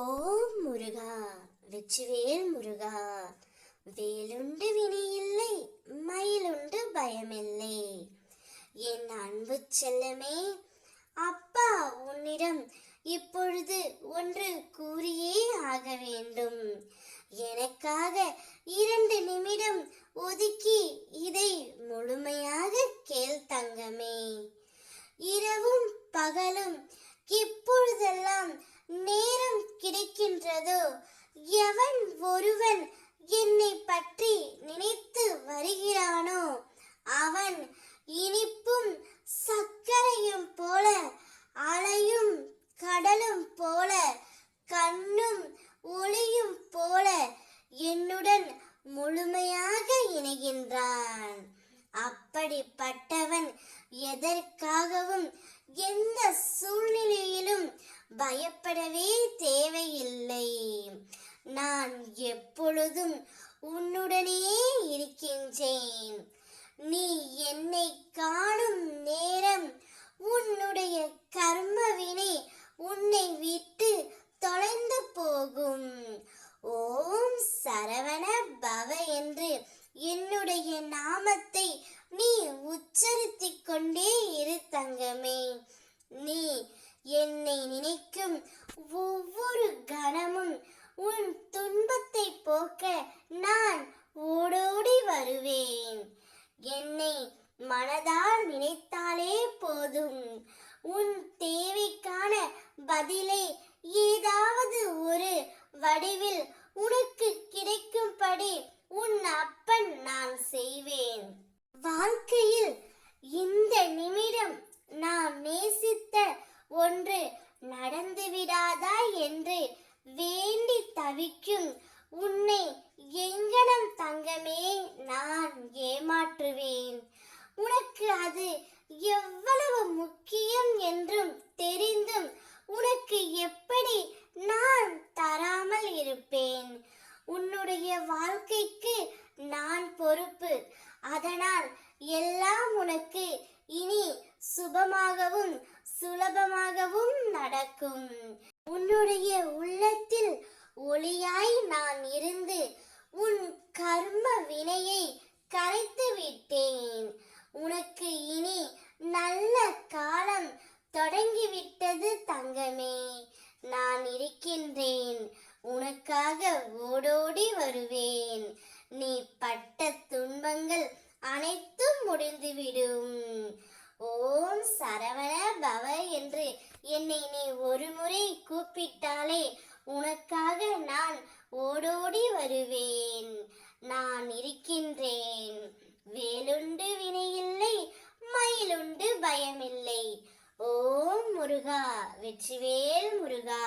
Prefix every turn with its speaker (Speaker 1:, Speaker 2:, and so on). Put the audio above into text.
Speaker 1: ஓம் முருகா வெற்றிவேல் முருகா வேலுண்டு வினையில்லை மயிலுண்டு பயமில்லை. என் அன்பு செல்லமே அப்பா உன்னிடம் இப்பொழுது ஒன்று கூறியே ஆக வேண்டும். எனக்காக இரண்டு நிமிடம் ஒதுக்கி இதை முழுமையாக கேள் தங்கமே. இரவும் பகலும் இப்பொழுதெல்லாம் நேரம் கிடைக்கின்றதோ. எவன் ஒருவன் என்னை பற்றி நினைத்து வருகிறானோ அவன் இனிப்பும் சர்க்கரையும் போல அலையும் கடலும் போல கண்ணும் ஒளியும் போல என்னுடன் முழுமையாக இணைகின்றான். அப்படிப்பட்டவன் எதற்காகவும் எந்த சூழ்நிலையிலும் பயப்படவே தேவையில்லை. நான் எப்பொழுதும் உன்னுடனே இருக்கின்றேன். நீ என்னை காணும் நேரம் உன்னுடைய கர்மவினை உன்னை விட்டு தொலைந்து போகும். ஓம் சரவண பவ என்று என்னுடைய நாமத்தை நீ உச்சரித்துக் கொண்டே இரு தங்கமே. நீ என்னை நினைக்கும் ஒவ்வொரு கணமும் உன் துன்பத்தை போக்க நான் ஓடோடி வருவேன். என்னை மனதால் நினைத்தாலே போதும். உன் தேவைக்கான பதிலை ஏதாவது ஒரு வடிவில் உனக்கு கிடைக்கும்படி உன் அப்பன் நான் செய்வேன் வாழ்க்கையில் இந்த நிமிடம் நாம் நேசித்த ஒன்று நடந்துவிடாதா என்று வேண்டி தவிக்கும் உன்னை எங்கனம் தங்கமே நான் ஏமாற்றுவேன் உனக்கு அது எவ்வளவு முக்கியம் என்றும் தெரிந்தும் உனக்கு எப்படி நான் தராமல் இருப்பேன்? உன்னுடைய வாழ்க்கைக்கு நான் பொறுப்பு. அதனால் எல்லாம் உனக்கு இனி சுபமாகவும் சுலபமாகவும் நடக்கும். உன்னுடைய உள்ளத்தில் ஒளியாய் நான் இருந்து உன் கர்ம வினையை கரைத்து விட்டேன் உனக்கு இனி நல்ல காலம் தொடங்கிவிட்டது தங்கமே நான் இருக்கின்றேன் உனக்காக ஓடோடி வருவேன். நீ பட்ட துன்பங்கள் அனைத்தும் முடிந்துவிடும். ஓம் சரவண பவ என்று என்னை நீ ஒரு முறை கூப்பிட்டாலே உனக்காக நான் ஓடோடி வருவேன். நான் இருக்கின்றேன். வேலுண்டு வினையில்லை மயிலுண்டு பயமில்லை. ஓம் முருகா வெற்றிவேல் முருகா.